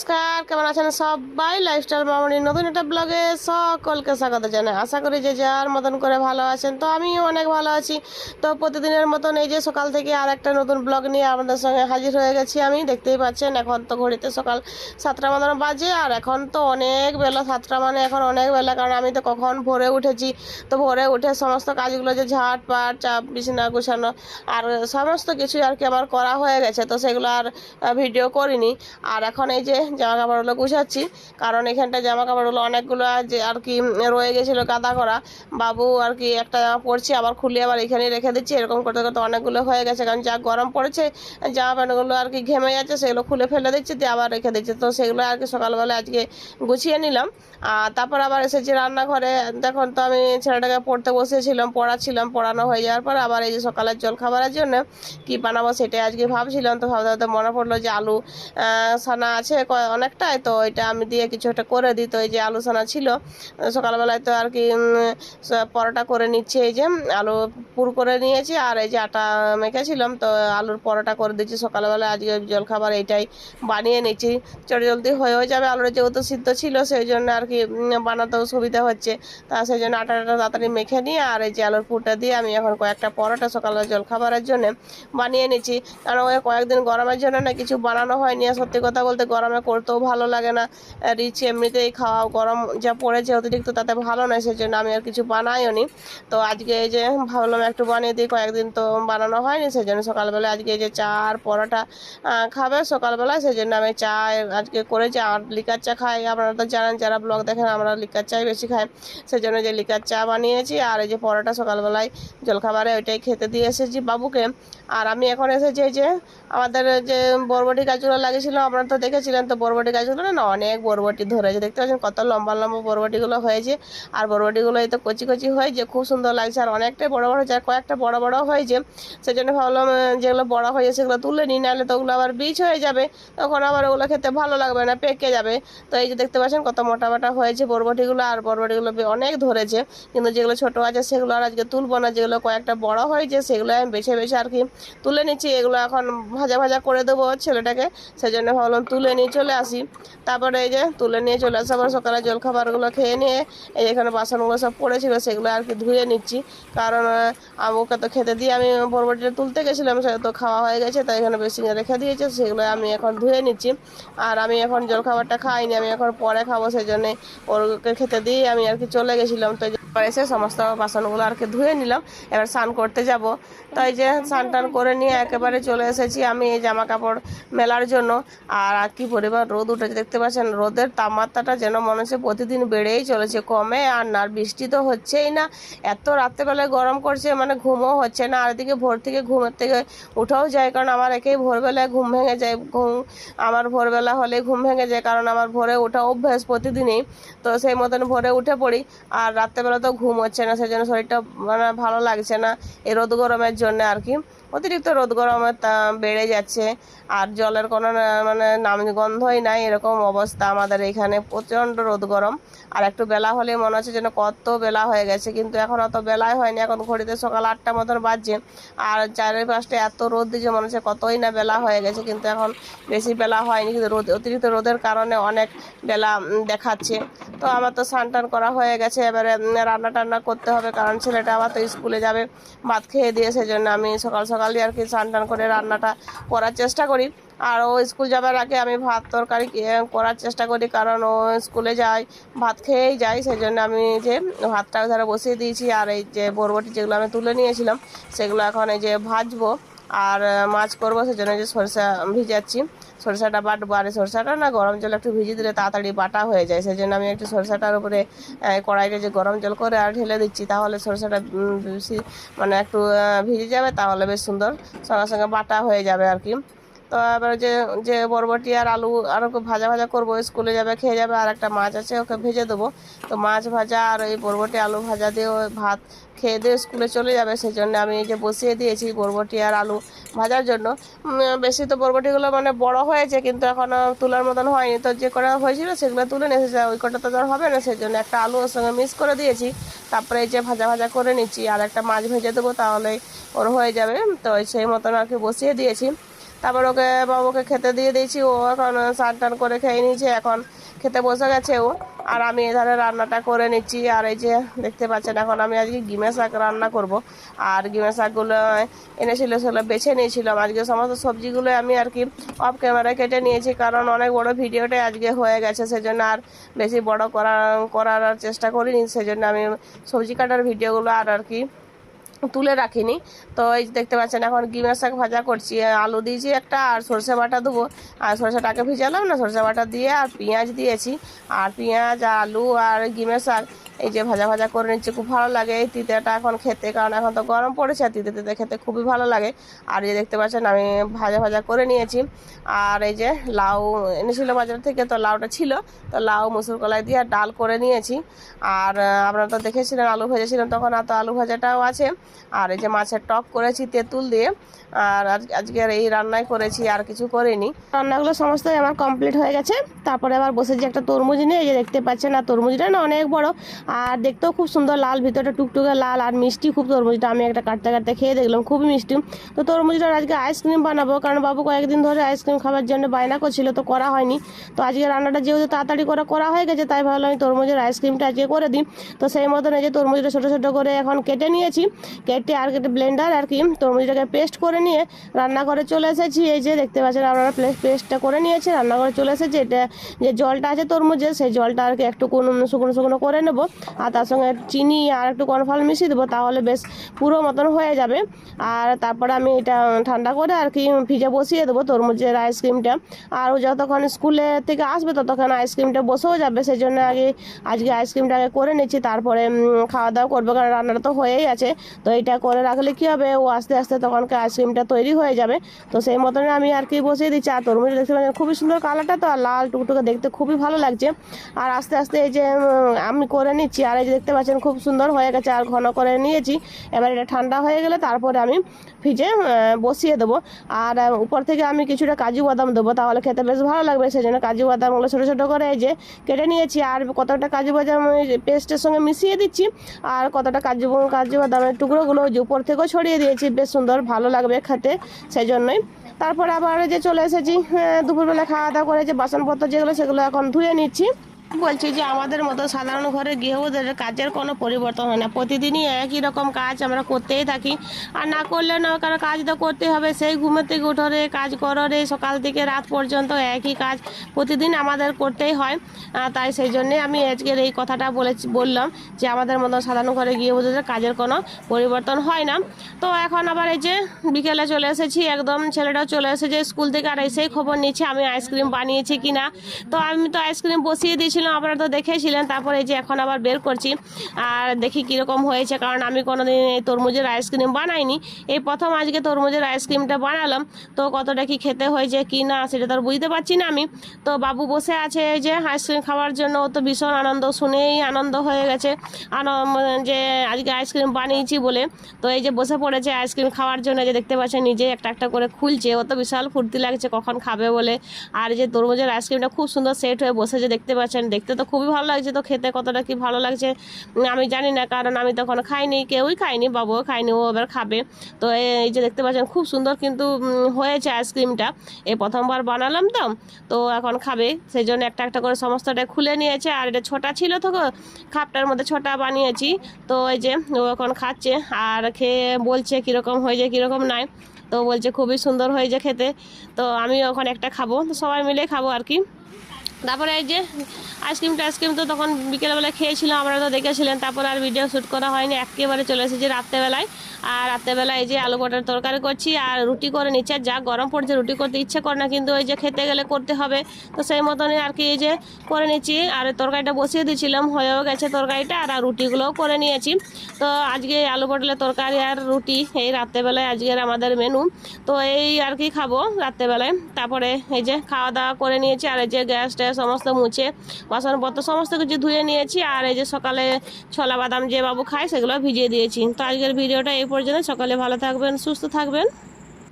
নমস্কার, কেমন আছেন সবাই? লাইফস্টাইল মামনির নতুন একটা ব্লগে সকলকে স্বাগত জানাই। আশা করি যে যার মতন করে ভালো আছেন, তো আমিও অনেক ভালো আছি। তো প্রতিদিনের মতন এই যে সকাল থেকে আর একটা নতুন ব্লগ নিয়ে আপনাদের সঙ্গে হাজির হয়ে গেছি আমি। দেখতেই পাচ্ছেন, এখন তো ঘড়িতে সকাল সাতটা মতন বাজে, আর এখন তো অনেক বেলা সাতটা মানে এখন অনেক বেলা, কারণ আমি তো কখন ভোরে উঠেছি। তো ভোরে উঠে সমস্ত কাজগুলো যে ঝাট পাট চাপ বিছানা গুছানো, আর সমস্ত কিছু আর কি আমার করা হয়ে গেছে, তো সেগুলো আর ভিডিও করিনি। আর এখন এই যে জামা কাপড়গুলো গুছাচ্ছি। কারণ এখানটা জামা কাপড়গুলো অনেকগুলো যে আর কি রয়ে গেছিল কাদা করা। বাবু আর কি একটা জামা পরছি, আবার খুলে আবার এখানে রেখে দিচ্ছি। এরকম করতে করতে অনেকগুলো হয়ে গেছে। কারণ যা গরম পড়েছে, জামা প্যান্টগুলো আর কি ঘেমে যাচ্ছে, সেগুলো খুলে ফেলে দিচ্ছি, দিয়ে আবার রেখে দিচ্ছি। তো সেগুলো আর কি সকালবেলা আজকে গুছিয়ে নিলাম। আর তারপর আবার এসেছি রান্নাঘরে। দেখুন তো আমি ছেলেটাকে পড়তে বসেছিলাম পড়াচ্ছিলাম। পড়ানো হয়ে যাওয়ার পর আবার এই যে সকালের জল খাবারের জন্য কি বানাবো সেটাই আজকে ভাবছিলাম। তো ভাবতে ভাবতে মনে পড়ল যে আলু সানা আছে অনেকটাই তো এটা আমি দিয়ে কিছু একটা করে দিত এই যে আলু সানা ছিল, সকালবেলায় তো আর কি পরোটা করে নিচ্ছি। এই যে আলু পুর করে নিয়েছি আর এই যে আটা মেখেছিলাম, তো আলুর পরোটা করে দিচ্ছি সকালবেলায় আজকে জলখাবার এইটাই বানিয়ে নিচ্ছি। চট জলদি হয়েও যাবে আলুর যেহেতু সিদ্ধ ছিল, সেই জন্য আর কি বানাতেও সুবিধা হচ্ছে। তা সেই জন্য আটাটা তাড়াতাড়ি মেখে নিয়ে আর এই যে আলুর পুরটা দিয়ে আমি এখন কয়েকটা পরোটা সকালে জলখাবারের জন্য বানিয়ে নিচ্ছি। কারণ ওই কয়েকদিন গরমের জন্য না কিছু বানানো হয়নি। সত্যি কথা বলতে গরমে করতেও ভালো লাগে না। রিচ এমনিতেই খাওয়া গরম যা পড়েছে অতিরিক্ত তাতে ভালো নয় সেই জন্য আমি আর কিছু বানাইও নি। তো আজকে এই যে ভাবলাম একটু বানিয়ে দিই, কয়েকদিন তো বানানো হয়নি সেই জন্য সকালবেলা আজকে এই যে চা আর পরোটা খাবে সকালবেলায় সেই জন্য আমি চা আজকে করেছি। আর লিকার চা খাই, আপনারা তো জানেন যারা ব্লগ দেখেন আমরা লিকার চাই বেশি খাই। সেই জন্য যে লিকার চা বানিয়েছি, আর এই যে পরোটা সকালবেলায় জলখাবারে ওইটাই খেতে দিয়ে এসেছি বাবুকে। আর আমি এখন এসেছি যে আমাদের যে বরবটি গাছগুলো লাগিয়েছিল, আপনারা তো দেখেছিলেন, তো বরবটি গাছগুলো না অনেক বরবটি ধরেছে দেখতে পাচ্ছেন কত লম্বা লম্বা বরবটিগুলো হয়েছে। আর বরবটিগুলো এই তো কচি কচি হয়েছে খুব সুন্দর লাগছে। আর অনেকটাই বড় বড় হয়েছে, আর কয়েকটা বড় বড় হয়েছে। সেই জন্য ভাবলাম যেগুলো বড় হয়েছে সেগুলো তুলে নিই, নাহলে তো ওগুলো আবার বীজ হয়ে যাবে। তখন আবার ওগুলো খেতে ভালো লাগবে না, পেকে যাবে। তো এই যে দেখতে পাচ্ছেন কত মোটা মোটা হয়েছে বরবটিগুলো, আর বরবটিগুলো অনেক ধরেছে। কিন্তু যেগুলো ছোট আছে সেগুলো আর আজকে তুলবো না। যেগুলো কয়েকটা বড় হয়েছে সেগুলো আমি বেছে বেছে আর কি তুলে নিচ্ছি। এগুলো এখন ভাজা ভাজা করে দেবো ছেলেটাকে। সেই জন্য ভাবলাম তুলে নিয়ে চলে আসি। তারপরে এই যে তুলে নিয়ে চলে আসি আবার সকালে জলখাবারগুলো খেয়ে নিয়ে এই এখানে বাসনগুলো সব পড়েছিল সেগুলো আর কি ধুয়ে নিচ্ছি। কারণ আহ, আম্মুকে তো খেতে দিয়ে আমি বরবটিটা তুলতে গেছিলাম সে তো খাওয়া হয়ে গেছে তাই এখানে বেশি রেখে দিয়েছে সেগুলো আমি এখন ধুয়ে নিচ্ছি। আর আমি এখন জলখাবারটা খাইনি আমি এখন পরে খাব সেই জন্যে ওরকে খেতে দিয়ে আমি আর কি চলে গেছিলাম তো এবার এসে সমস্ত বাসনগুলো আর কি ধুয়ে নিলাম। এবার স্নান করতে যাব। তাই যে স্নান টান করে নিয়ে একেবারে চলে এসেছি আমি এই জামা কাপড় মেলার জন্য। আর কি পরিমাণ রোদ উঠেছে দেখতে পাচ্ছেন? রোদের তাপমাত্রাটা যেন মনে হচ্ছে প্রতিদিন বেড়েই চলেছে, কমে আর না বৃষ্টি তো হচ্ছেই না। এত রাত্রেবেলায় গরম করছে মানে ঘুমও হচ্ছে না। আর এদিকে ভোর থেকে ঘুমের থেকে উঠাও যায়, কারণ আমার একেই ভোরবেলায় ঘুম ভেঙে যায়। ঘুম, আমার ভোরবেলা হলে ঘুম ভেঙে যায়, কারণ আমার ভোরে ওঠা অভ্যাস প্রতিদিনই। তো সেই মতন ভোরে উঠে পড়ি। আর রাত্রেবেলা তো ঘুম হচ্ছে না সেই জন্য শরীরটা মানে ভালো লাগছে না। এই রোদ গরমের জন্য আর কি। অতিরিক্ত রোদ গরমের তা বেড়ে যাচ্ছে। আর জলের কোনো মানে নাম গন্ধই নাই, এরকম অবস্থা আমাদের এখানে। প্রচণ্ড রোদ গরম। আর একটু বেলা হলে মনে হচ্ছে যেন কত বেলা হয়ে গেছে, কিন্তু এখন অত বেলায় হয়নি। এখন ঘড়িতে সকাল আটটা মতন বাজছে। আর চারের পাঁচটা এত রোদ দিচ্ছে মনে হচ্ছে কতই না বেলা হয়ে গেছে, কিন্তু এখন বেশি বেলা হয়নি। কিন্তু রোদ, অতিরিক্ত রোদের কারণে অনেক বেলা দেখাচ্ছে। তো আমার তো স্নান টান করা হয়ে গেছে। এবারে রান্না টান্না করতে হবে, কারণ ছেলেটা আবার তো স্কুলে যাবে, ভাত খেয়ে দিয়ে সেজন্য আমি সকাল সকালই আর কি স্নান টান করে রান্নাটা করার চেষ্টা করি। আর ও স্কুল যাবার আগে আমি ভাত তরকারি করার চেষ্টা করি, কারণ ও স্কুলে যায়, ভাত খেয়েই যায় সেই জন্য আমি যে ভাতটা ধরে বসিয়ে দিয়েছি, আর এই যে বরবটি যেগুলো আমি তুলে নিয়েছিলাম, সেগুলো এখন এই যে ভাজবো। আর মাছ করব সেজন্য যে সরষা ভিজাচ্ছি। সরষাটা বাটবো, আর সরষাটা না গরম জল একটু ভিজিয়ে দিলে তাড়াতাড়ি বাটা হয়ে যায়। সেই জন্য আমি একটু সরষাটার উপরে কড়াইতে যে গরম জল করে আর ঢেলে দিচ্ছি, তাহলে সরষাটা মানে একটু ভিজে যাবে, তাহলে বেশ সুন্দর সঙ্গে সঙ্গে বাটা হয়ে যাবে আর কি। তো এবার যে যে বরবটি আর আলু আর ওকে ভাজা ভাজা করব, স্কুলে যাবে, খেয়ে যাবে, আর একটা মাছ আছে, ওকে ভেজে দেবো। তো মাছ ভাজা আর এই বরবটি আলু ভাজা দিয়ে ভাত খেয়ে দিয়ে স্কুলে চলে যাবে সেই জন্য আমি এই যে বসিয়ে দিয়েছি বরবটি আর আলু ভাজার জন্য। বেশি তো বরবটিগুলো মানে বড় হয়েছে, কিন্তু এখনও তোলার মতন হয়নি। তো যে কটা হয়েছিল সেগুলো তুলে নিয়ে এসেছে, ওই কটা তো ধর হবে না সেই জন্য একটা আলু ওর সঙ্গে মিক্স করে দিয়েছি। তারপরে এই যে ভাজা ভাজা করে নিচ্ছি, আর একটা মাছ ভেজে দেবো তাহলে ওর হয়ে যাবে। তো সেই মতন আর কি বসিয়ে দিয়েছি। তারপর ওকে বাবুকে খেতে দিয়ে দিয়েছি, ও এখন স্নান টান করে খেয়ে নিয়েছে, এখন খেতে বসে গেছে ও। আর আমি এধারে রান্নাটা করে নিচ্ছি, আর এই যে দেখতে পাচ্ছেন, এখন আমি আজকে গিমে শাক রান্না করব। আর গিমে শাকগুলো এনেছিল, সেগুলো বেছে নিয়েছিলাম আজকে সমস্ত সবজিগুলো আমি আর কি অফ ক্যামেরায় কেটে নিয়েছি, কারণ অনেক বড় ভিডিওটাই আজকে হয়ে গেছে, সেজন্য আর বেশি বড় করা, করার আর চেষ্টা করিনি, সেজন্য আমি সবজি কাটার ভিডিওগুলো আর আর কি তুলে রাখিনি। তো এই দেখতে পাচ্ছেন, এখন গিমের শাক ভাজা করছি। আলু দিয়েছি একটা আর সরষে বাটা দেবো। আর সরষেটাকে ভিজালাম না, সরষে বাটা দিয়ে আর পেঁয়াজ দিয়েছি। আর পেঁয়াজ, আলু আর গিমের শাক। এই যে ভাজা ভাজা করে নিচ্ছে, খুব ভালো লাগে এই তিতেটা এখন খেতে, কারণ এখন তো গরম পড়েছে, আর তিতে তিতে খেতে খুবই ভালো লাগে। আর যে দেখতে পাচ্ছেন, আমি ভাজা ভাজা করে নিয়েছি। আর এই যে লাউ এনেছিল বাজার থেকে, তো লাউটা ছিল, তো লাউ মুসুর কলাই দিয়ে ডাল করে নিয়েছি। আর আপনারা তো দেখেছিলেন, আলু ভেজেছিলাম তখন, আর তো আলু ভাজাটাও আছে। আর এই যে মাছের টক করেছি তেঁতুল দিয়ে। আর আজ- আজকের এই রান্নাই করেছি, আর কিছু করিনি। রান্নাগুলো সমস্তই আমার কমপ্লিট হয়ে গেছে। তারপরে আবার বসে যে একটা তরমুজ নিয়ে, এই যে দেখতে পাচ্ছেন, আর তরমুজটা না অনেক বড়। আর দেখতেও খুব সুন্দর লাল, ভিতরটা টুকটুকে লাল আর মিষ্টি, খুব তরমুজটা। আমি একটা কাটতে কাটতে খেয়ে দেখলাম, খুবই মিষ্টি। তো তরমুজটা আজকে আইসক্রিম বানাবো, কারণ বাবু কয়েকদিন ধরে আইসক্রিম খাবার জন্য বায়না করছিল, তো করা হয়নি। তো আজকে রান্নাটা যেহেতু তাড়াতাড়ি করে করা হয়ে গেছে, তাই ভাবলাম আমি তরমুজের আইসক্রিমটা আজকে করে দিই। তো সেই মতন এই যে তরমুজটা ছোটো ছোটো করে এখন কেটে নিয়েছি, কেটে আর কেটে ব্লেন্ডার আর কি তরমুজটাকে পেস্ট করে নিয়ে রান্নাঘরে চলে এসেছি। এই যে দেখতে পাচ্ছেন, আপনারা পেস্টটা করে নিয়েছি, রান্নাঘরে চলে এসেছি। এটা যে জলটা আছে তরমুজের, সেই জলটা আর কি একটু কোনো শুকনো শুকনো করে নেব। আর তার সঙ্গে চিনি আর একটু কনফাল মিশিয়ে দেবো, তাহলে বেশ পুরো মতন হয়ে যাবে। আর তারপরে আমি এটা ঠান্ডা করে আর কি ভিজে বসিয়ে দেবো তরমুজের আইসক্রিমটা আর ও যতক্ষণ স্কুলে থেকে আসবে ততক্ষণ আইসক্রিমটা বসেও যাবে সেই জন্য আগে, আজকে আইসক্রিমটা আগে করে নিচ্ছি, তারপরে খাওয়া দাওয়া করব, কারণ রান্নাটা তো হয়েই আছে। তো এটা করে রাখলে কি হবে, ও আস্তে আস্তে তখনকে আইসক্রিমটা তৈরি হয়ে যাবে। তো সেই মতন আমি আর কি বসিয়ে দিচ্ছি। আর তরমুজ দেখতে পাচ্ছেন, খুবই সুন্দর কালারটা তো আর লাল টুকটুকে দেখতে খুবই ভালো লাগছে। আর আস্তে আস্তে এই যে আমি করে নিচ্ছি আর এই যে দেখতে পাচ্ছেন খুব সুন্দর হয়ে গেছে আর ঘন করে নিয়েছি। এবার এটা ঠান্ডা হয়ে গেলে তারপরে আমি আহ, বসিয়ে দেবো। আর উপর থেকে আমি কিছুটা কাজু বাদাম দেবো তাহলে খেতে বেশ ভালো লাগবে। সেই জন্য কাজু বাদামগুলো ছোটো ছোটো করে এই যে কেটে নিয়েছি আর কতটা কাজু বাদাম পেস্টের সঙ্গে মিশিয়ে দিচ্ছি আর কতটা কাজু কাজু বাদামের টুকরোগুলো যে উপর থেকেও ছড়িয়ে দিয়েছি বেশ সুন্দর ভালো লাগবে খেতে সেই জন্যই তারপরে আবার যে চলে এসেছি দুপুরবেলা খাওয়া দাওয়া করে যে বাসনপত্র যেগুলো সেগুলো এখন ধুয়ে নিচ্ছি। বলছি যে আমাদের মতো সাধারণ ঘরে গৃহবধূদের কাজের কোনো পরিবর্তন হয় না। প্রতিদিনই একই রকম কাজ আমরা করতেই থাকি। আর না করলে না কারণ কাজ তো করতে হবে। সেই ঘুমের থেকে উঠো রে, কাজ করো রে, সকাল থেকে রাত পর্যন্ত একই কাজ প্রতিদিন আমাদের করতেই হয়। তাই সেই জন্যে আমি আজকের এই কথাটা বলেছি, বললাম যে আমাদের মতো সাধারণ ঘরে গৃহবধূদের কাজের কোনো পরিবর্তন হয় না। তো এখন আবার এই যে বিকেলে চলে এসেছি, একদম ছেলেটাও চলে এসেছে স্কুল থেকে, আর এসেই খবর নিচ্ছে আমি আইসক্রিম বানিয়েছি কিনা। তো আমি তো আইসক্রিম বসিয়ে দিয়েছিলাম আপনারা তো দেখেছিলেন তারপরে এই যে এখন আবার বের করছি। আর দেখি কীরকম হয়েছে, কারণ আমি কোনোদিন এই তরমুজের আইসক্রিম বানাইনি। এই প্রথম আজকে তরমুজের আইসক্রিমটা বানালাম, তো কতটা কি খেতে হয়েছে, কি না, সেটা তো বুঝতে পারছি না আমি। তো বাবু বসে আছে যে আইসক্রিম খাওয়ার জন্য, ও তো ভীষণ আনন্দ, শুনেই আনন্দ হয়ে গেছে। যে আজকে আইসক্রিম বানিয়েছি বলে, তো এই যে বসে পড়েছে আইসক্রিম খাওয়ার জন্য যে দেখতে পাচ্ছেন, নিজে একটা একটা করে খুলছে। ও তো বিশাল ফুর্তি লাগছে, কখন খাবে বলে। আর যে তরমুজের আইসক্রিমটা খুব সুন্দর সেট হয়ে বসে যে দেখতে পাচ্ছেন। দেখতে তো খুবই ভালো লাগছে, তো খেতে কতটা কি ভালো লাগছে আমি জানি না, কারণ আমি তখন খাইনি, কেউই খাইনি বাবুও খাইনি ও এবার খাবে। তো এই যে দেখতে পাচ্ছেন খুব সুন্দর কিন্তু হয়েছে আইসক্রিমটা এই প্রথমবার বানালাম তো তো এখন খাবে সেই জন্য একটা একটা করে সমস্তটা খুলে নিয়েছে, আর এটা ছোটা ছিল তো খাপটার মধ্যে ছোটা বানিয়েছি, তো এই যে ও এখন খাচ্ছে, আর খেয়ে বলছে কীরকম হয়েছে, কীরকম নাই, তো বলছে খুবই সুন্দর হয়েছে খেতে, তো আমি ওখানে একটা খাব, তো সবাই মিলে খাব আর কি। তারপরে এই যে আইসক্রিম টাইসক্রিম তো তখন বিকেলবেলা খেয়েছিলাম, আমরা তো দেখেছিলেন, তারপরে আর ভিডিও শ্যুট করা হয়নি, একেবারে চলে এসেছি রাত্রেবেলায়। আর রাত্রেবেলায় এই যে আলু পটার তরকারি করছি, আর রুটি করে নিচ্ছে যা গরম পড়ছে, রুটি করতে ইচ্ছে করে না, কিন্তু ওই যে খেতে গেলে করতে হবে। তো সেই মতনই আর কি এই যে করে নিচ্ছি, আর তরকারিটা বসিয়ে দিয়েছিলাম, হয়েও গেছে তরকারিটা, আর রুটিগুলোও করে নিয়েছি। তো আজকে আলু পটলের তরকারি আর রুটি, এই রাত্রেবেলায় আজকের আমাদের মেনু তো এই আর কি খাব রাত্রেবেলায়, তারপরে এই যে খাওয়া দাওয়া করে নিয়েছি, আর এই যে গ্যাস সমস্ত মুছে বাসনপত্র সমস্ত কিছু ধুয়ে নিয়েছি, আর এই যে সকালে ছোলা বাদাম যে বাবু খায় সেগুলো ভিজিয়ে দিয়েছি। তো আজকের ভিডিওটা এই পর্যন্ত। সকালে ভালো থাকবেন, সুস্থ থাকবেন।